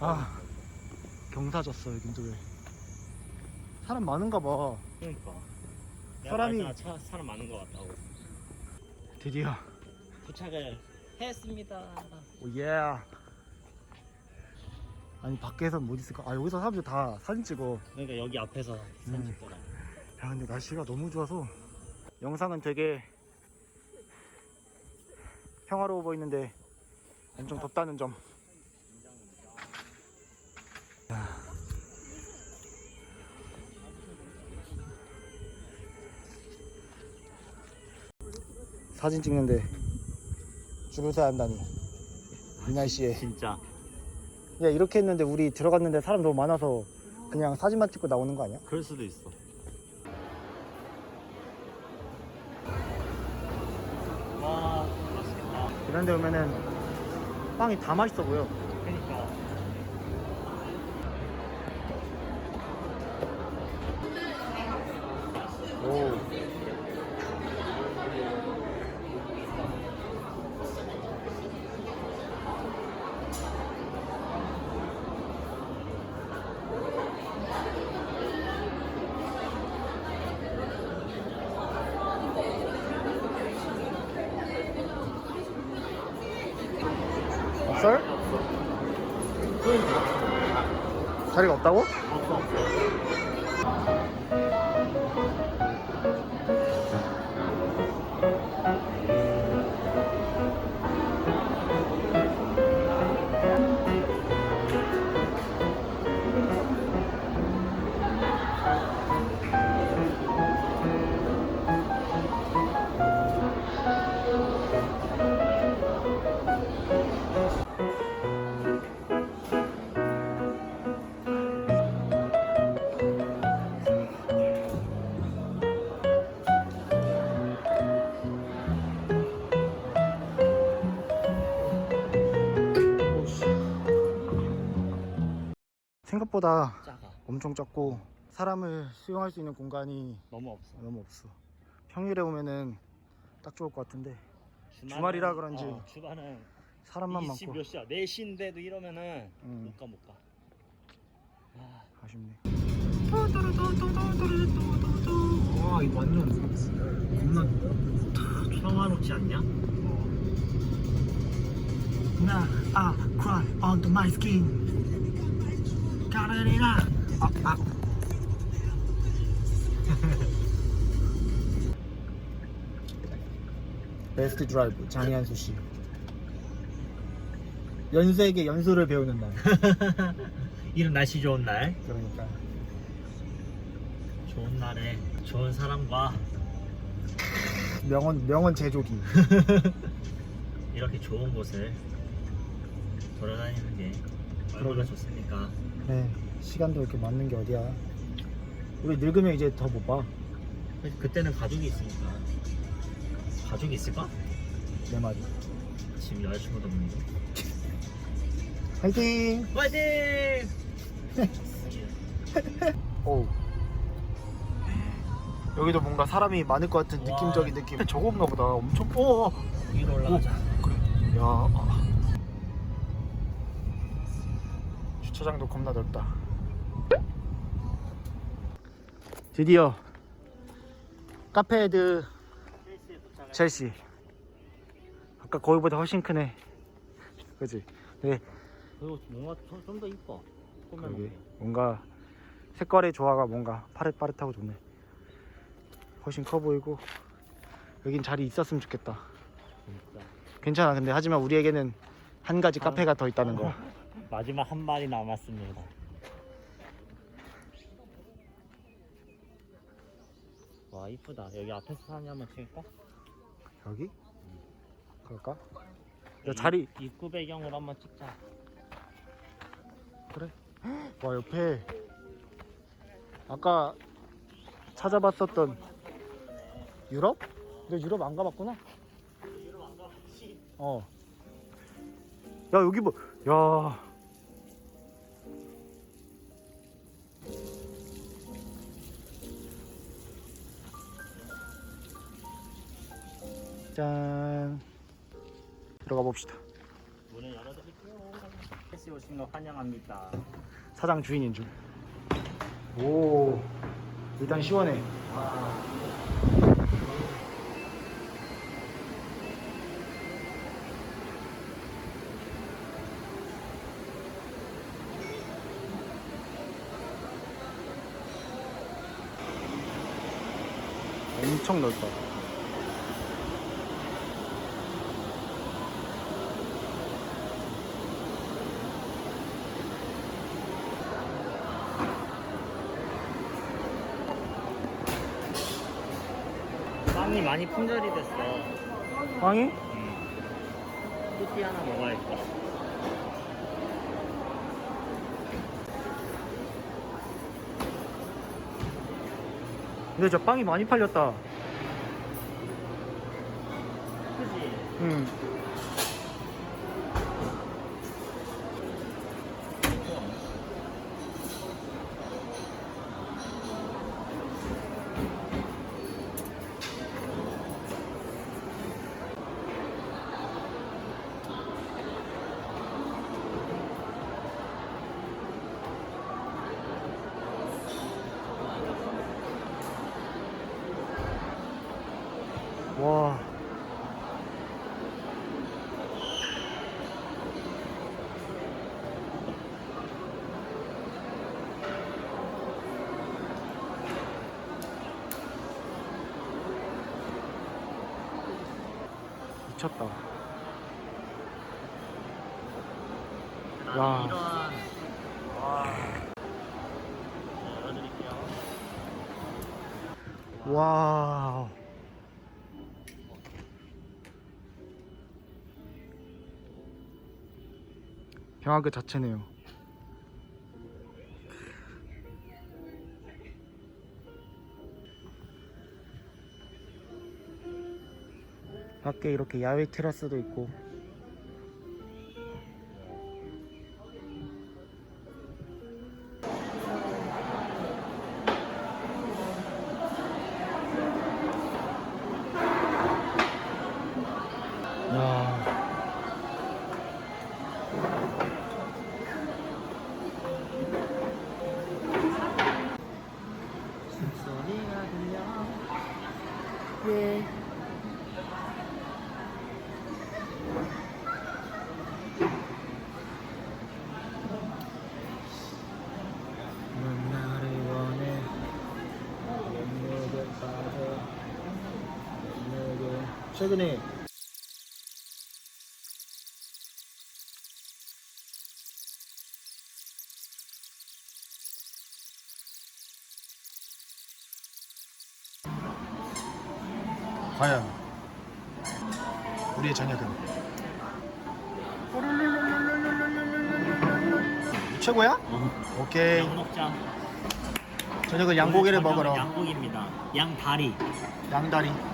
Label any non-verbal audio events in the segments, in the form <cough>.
아 경사졌어 여긴 또왜 사람 많은가 봐. 그러니까. 사람이- 차, 사람 많은 것 같다고. 드디어. 도착을 했습니다. 오예 아니 밖에서 못 있을까? 아 여기서 사람들 다 사진 찍어. 그러니까 여기 앞에서 사진 음. 찍더라. 야 근데 날씨가 너무 좋아서 영상은 되게 평화로워 보이는데 엄청 덥다는 점. 야. 사진 찍는데 줄을 서야 한다니 이 날씨에 진짜. 야 이렇게 했는데 우리 들어갔는데 사람 너무 많아서 그냥 사진만 찍고 나오는 거 아니야? 그럴 수도 있어. 와, 맛있겠다. 이런 데 오면은 빵이 다 맛있어 보여 그러니까. 오. 자리가 없다고? 생각보다 작아. 엄청 작고 사람을 수용할 수 있는 공간이 너무 없어. 너무 없어. 평일에 오면은 딱 좋을 것 같은데 주말은- 주말이라 그런지 어, 주말은 사람만 20 많고 몇 시야? 4시인데도 이러면은 음, 못 가, 못 가. 아, 아쉽네. 와 이거 완전 겁나 평화롭지 않냐? 나, 아, cry onto my skin. 가르리라. 아, 아. <laughs> 베스트 드라이브 장현수 씨. 연수에게 연수를 배우는 날. <laughs> 이런 날씨 좋은 날, 그러니까 좋은 날에 좋은 사람과 명언 명언 제조기. <laughs> 이렇게 좋은 곳을 돌아다니는 게 얼마나. 좋습니까? 그래 시간도 이렇게 맞는 게 어디야. 우리 늙으면 이제 더 못 봐. 그때는 가족이 있으니까. 가족이 있을까? 내 말이. 지금 여자친구도 없는데. 화이팅! 화이팅! <laughs> 오. 여기도 뭔가 사람이 많을 것 같은 와. 느낌적인 느낌. 없나 보다. 엄청. 오. 위로 올라가자. 그래. 야. 아. 주차장도 겁나 넓다. 드디어 카페헤드 첼시. 아까 거기보다 훨씬 크네. 그지? 네. 그리고 뭔가 좀 더 이뻐. 그러게. 꾸며놓은 뭔가 색깔의 조화가 뭔가 파릇파릇하고 좋네. 훨씬 커 보이고 여긴 자리 있었으면 좋겠다. 괜찮아. 근데 하지만 우리에게는 한 가지 아. 카페가 더 있다는 거. <laughs> 마지막 한 발이 남았습니다. 와 이쁘다. 여기 앞에서 사진 한번 찍을까? 여기? 그럴까? 야 자리 입구 배경으로 한번 찍자. 와 옆에 아까 찾아봤었던 유럽? 너 유럽 안 가봤구나? 어. 야 여기 뭐? 야. 짠. 들어가 봅시다. 문을 열어드릴게요. 첼시 오신 거 환영합니다. 사장 주인인 줄. 오, 일단 시원해. 엄청 넓다. 빵이 많이 품절이 됐어. 빵이? 응. 토끼 하나 먹어야지. 근데 저 빵이 많이 팔렸다. 그지? 응. 와. 미쳤다. 나는 와. 와. 병화 그 자체네요. 밖에 이렇게 야외 테라스도 있고 최근에 과연 우리의 저녁은 최고야? 오케이 양 먹자. 저녁은 양고기를 먹으러 양고기입니다. 양다리. 양다리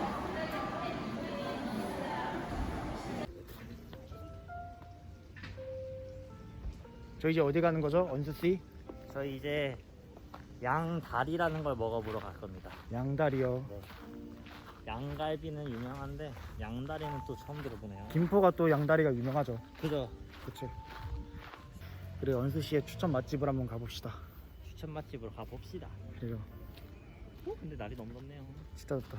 저 이제 어디 가는 거죠? 언수 씨? 저희 이제 양다리라는 걸 먹어보러 갈 겁니다. 양다리요 네. 양갈비는 유명한데 양다리는 또 처음 들어보네요. 김포가 또 양다리가 유명하죠 그죠? 그치 그래 언수 씨의 추천 맛집을 한번 가봅시다 추천 맛집으로 가봅시다. 그래요 어, 근데 날이 너무 덥네요. 진짜 좋다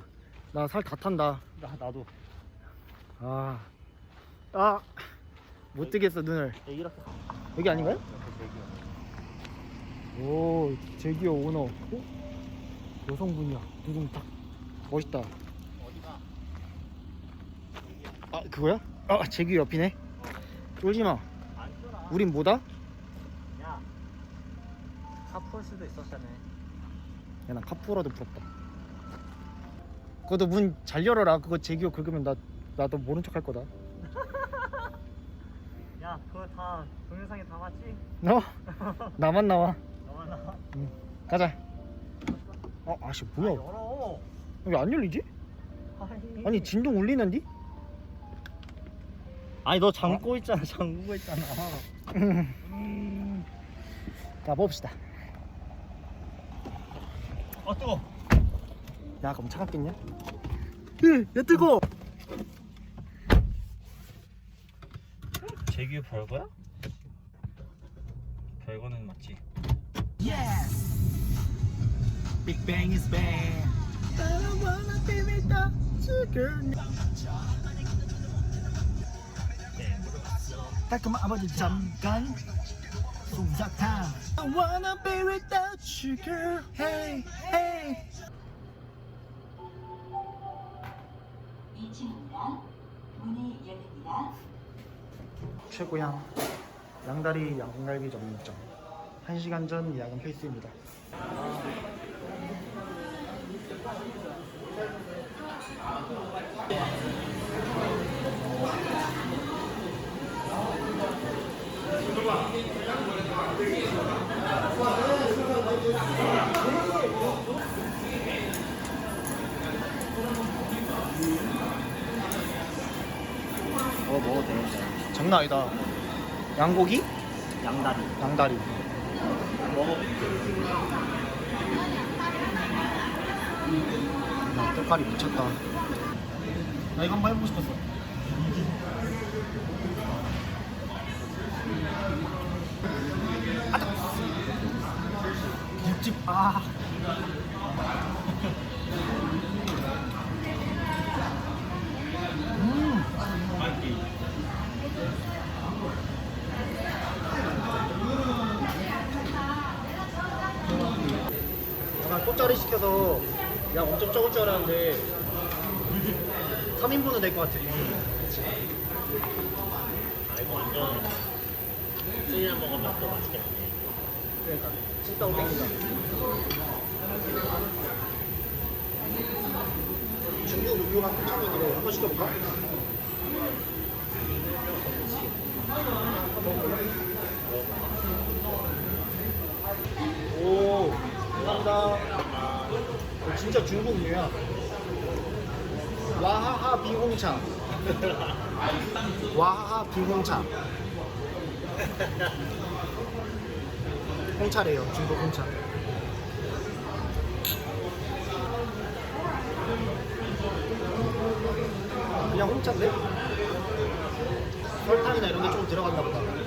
나 살 다 탄다 나 나도 아, 아, 못 뜨겠어 눈을. 네, 이렇게 여기 아닌가요? 이렇게 오, 제기어 오너. 어? 여성분이야. 누군 딱 멋있다. 어디가? 아, 그거야? 아, 제기어 옆이네. 쫄지 마. 안 쫄아. 우린 뭐다? 야. 카풀 수도 있었잖아. 야, 난 카푸라도 부럽다. 그것도 문 잘 열어라. 그거 제기어 긁으면 나 나도 모른 척 할 거다. 야, 그거 다 동영상에 담았지? 너? <laughs> 나만 나와. 너만 나와. 가자. 어, 아씨 뭐야? 열어. 왜 안 열리지? 아니, 아니 진동 울리는디? 아니 너 잠고 있잖아. 잠그고 있잖아. 가 봅시다. 어 뜨거. 야 그럼 차갑겠냐? 으, 야 뜨거. 제규 별거야? 맞지? Yes. Big Bang is bang. I don't wanna be without you, girl. 따끔한 아버지 잠깐 솜사탕 I wanna be without you, girl. Hey, hey. 2층입니다. 문이 열립니다. 최고양 양다리 양갈비 전문점 1시간 전 야근 페이스입니다 뭐 먹어도 되는데. 장난 아니다 양고기? 양다리. 양다리 먹어. 야, 떡갈이 미쳤다 나 이거 한번 해보고 싶었어 아따 육즙 아 <laughs> 음. 약간 꽃자리 시켜서 양 엄청 적을 줄 알았는데 3인분은 될 것 같아 아, 이거 완전 수리랑 먹으면 또 맛있겠네. 그러니까 찐따오 땡긴다 중국 음료가 한창이래 한번 시켜볼까? 한번 먹어볼래? 오 감사합니다. 이거 진짜 중국 음료야. 와하하 비홍차 와하하 비홍차 홍차래요 중국 홍차. 그냥 홍차인데? 설탕이나 이런 게 좀 들어갔나 보다. 나는